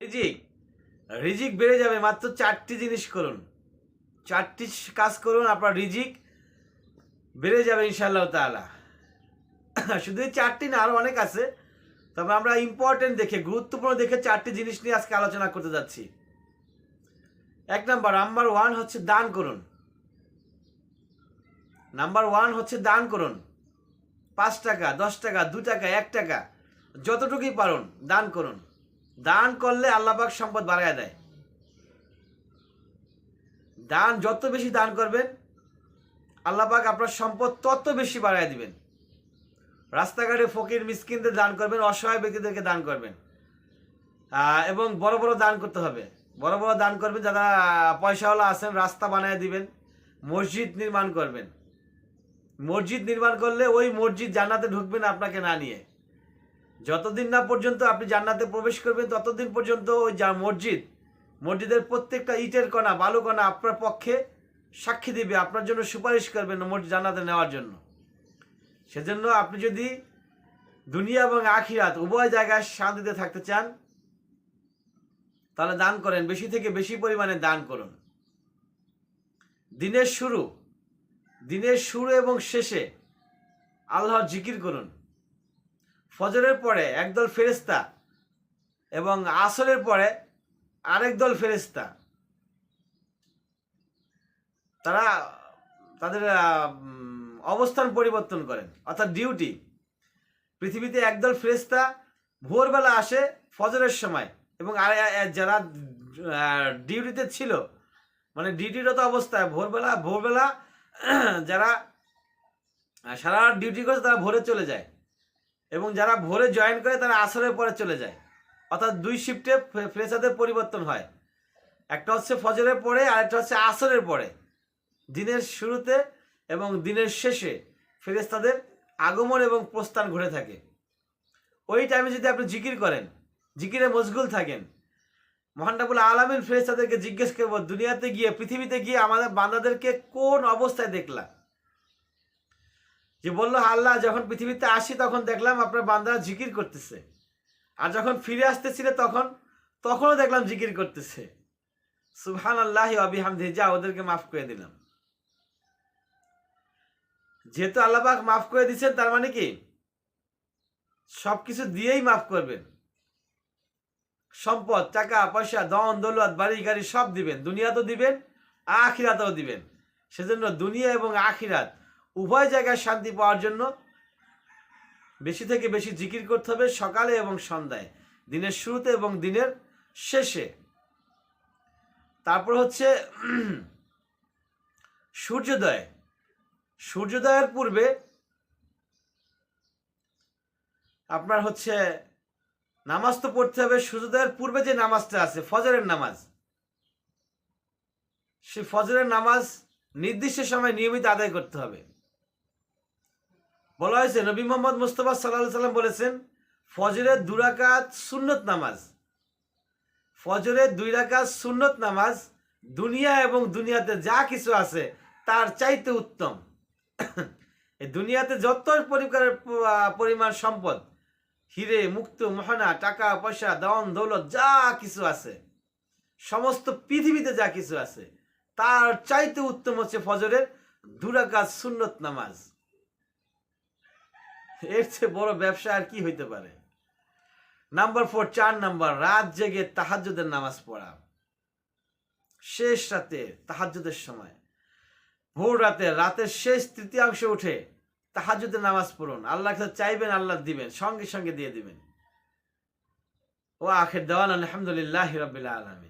রিজিক। রিজিক বেড়ে যাবে, মাত্র চারটি জিনিস করুন। চারটি কাজ করুন, আপনার রিজিক বেড়ে যাবে ইনশাআল্লাহ তাআলা। শুধু এই চারটি না আরও অনেক আছে। তবে আমরা ইম্পর্টেন্ট দেখে, গুরুত্বপূর্ণ দেখে চারটি জিনিস নিয়ে আজকে আলোচনা করতে যাচ্ছি। এক নাম্বার নাম্বার ওয়ান হচ্ছে দান করুন। নাম্বার ওয়ান হচ্ছে দান করুন। পাঁচ টাকা, দশ টাকা, দু টাকা, এক টাকা, যতটুকুই পারুন, দান করুন। দান করলে আল্লাপাক সম্পদ বাড়ায় দেয়। দান যত বেশি দান করবেন আল্লাপাক আপনার সম্পদ তত বেশি বাড়ায় দিবেন। রাস্তাঘাটে ফকির, মিসকিনদের দান করবেন, অসহায় ব্যক্তিদেরকে দান করবেন। এবং বড় বড় দান করতে হবে। বড় বড় দান করবেন, যারা পয়সাওয়ালা আছেন, রাস্তা বানিয়ে দিবেন, মসজিদ নির্মাণ করবেন। মসজিদ নির্মাণ করলে ওই মসজিদ জানাতে ঢুকবেন আপনাকে না নিয়ে। যতদিন না পর্যন্ত আপনি জান্নাতে প্রবেশ করবেন, ততদিন পর্যন্ত ওই যা মসজিদ, মসজিদের প্রত্যেকটা ইটের কণা, বালু কণা আপনার পক্ষে সাক্ষী দিবে, আপনার জন্য সুপারিশ করবেন মসজিদ জান্নাতে নেওয়ার জন্য। সেজন্য আপনি যদি দুনিয়া এবং আখিরাত উভয় জায়গায় শান্তিতে থাকতে চান, তাহলে দান করেন, বেশি থেকে বেশি পরিমাণে দান করুন। দিনের শুরু দিনের শুরু এবং শেষে আল্লাহর জিকির করুন। ফজরের পরে একদল ফেরেস্তা এবং আসরের পরে আরেক দল ফেরেস্তা তারা তাদের অবস্থান পরিবর্তন করেন, অর্থাৎ ডিউটি। পৃথিবীতে একদল ফেরেস্তা ভোরবেলা আসে ফজরের সময় এবং আর যারা ডিউটিতে ছিল মানে ডিউটিরত অবস্থায় ভোরবেলা ভোরবেলা, যারা, সারা ডিউটি করে তারা ভোরে চলে যায়। এবং যারা ভোরে জয়েন করে তারা আসরের পরে চলে যায়। অর্থাৎ দুই শিফটে ফ্রেশারদের পরিবর্তন হয়। একটা হচ্ছে ফজরের পরে, আর একটা হচ্ছে আসরের পরে। দিনের শুরুতে এবং দিনের শেষে ফেরেস্তাদের আগমন এবং প্রস্থান ঘটে থাকে। ওই টাইমে যদি আপনি জিকির করেন, জিকিরে মশগুল থাকেন মহানটাবুল আলমিন ফেরেস্তাদেরকে জিজ্ঞেস করব, দুনিয়াতে গিয়ে, পৃথিবীতে গিয়ে আমাদের বান্দাদেরকে কোন অবস্থায় দেখলা? যে বলল, আল্লাহ, যখন পৃথিবীতে আসি তখন দেখলাম আপনার বান্দারা জিকির করতেছে। আর যখন ফিরে আসতেছিল তখন, তখনও দেখলাম জিকির করতেছে। সুহান আল্লাহ আবিহামদি যা, ওদেরকে মাফ করে দিলাম। যেহেতু আল্লাপাক মাফ করে দিচ্ছেন তার মানে কি? সব কিছু দিয়েই মাফ করবেন। সম্পদ, টাকা, পয়সা দন দৌলত, বাড়ি, গাড়ি সব দিবেন। দুনিয়া তো দিবেন, আখিরাতেও দিবেন। সেজন্য দুনিয়া এবং আখিরাত উভয় জায়গায় শান্তি পাওয়ার জন্য বেশি থেকে বেশি জিকির করতে হবে সকালে এবং সন্ধ্যায়, দিনের শুরুতে এবং দিনের শেষে। তারপর হচ্ছে, সূর্যোদয়। সূর্যোদয়ের পূর্বে আপনার হচ্ছে নামাজ তো পড়তে হবে, সূর্যোদয়ের পূর্বে যে নামাজটা আছে, ফজরের নামাজ। সে ফজরের নামাজ নির্দিষ্ট সময় নিয়মিত আদায় করতে হবে। বলা হয়েছে, নবী মোহাম্মদ মুস্তফা সাল্লাহ সাল্লাম বলেছেন, ফজরের দুরাকাত সুন্নত নামাজ। ফজরের দুই রাকাত সুন্নত নামাজ দুনিয়া এবং দুনিয়াতে যা কিছু আছে, তার চাইতে উত্তম। দুনিয়াতে যত পরিবারের পরিমাণ সম্পদ, হিরে, মুক্ত, মহানা, টাকা, পয়সা দন দৌলত, যা কিছু আছে, সমস্ত পৃথিবীতে যা কিছু আছে, তার চাইতে উত্তম হচ্ছে ফজরের দুরাকাত সুন্নত নামাজ। এর চেয়ে বড় ব্যবসা আর কি হইতে পারে? নাম্বার ফোর চার নাম্বার রাত জেগে তাহাজ্জুদের নামাজ পড়া। শেষ রাতে তাহাজ্জুদের সময়। ভোর রাতে, রাতের শেষ তৃতীয়াংশে উঠে তাহাজ্জুদের নামাজ পড়ুন। আল্লাহ চাইবেন, আল্লাহ দিবেন, সঙ্গে সঙ্গে দিয়ে দিবেন। ও আখের দেওয়ান, আলহামদুলিল্লাহ রবিল্লা আলমিন।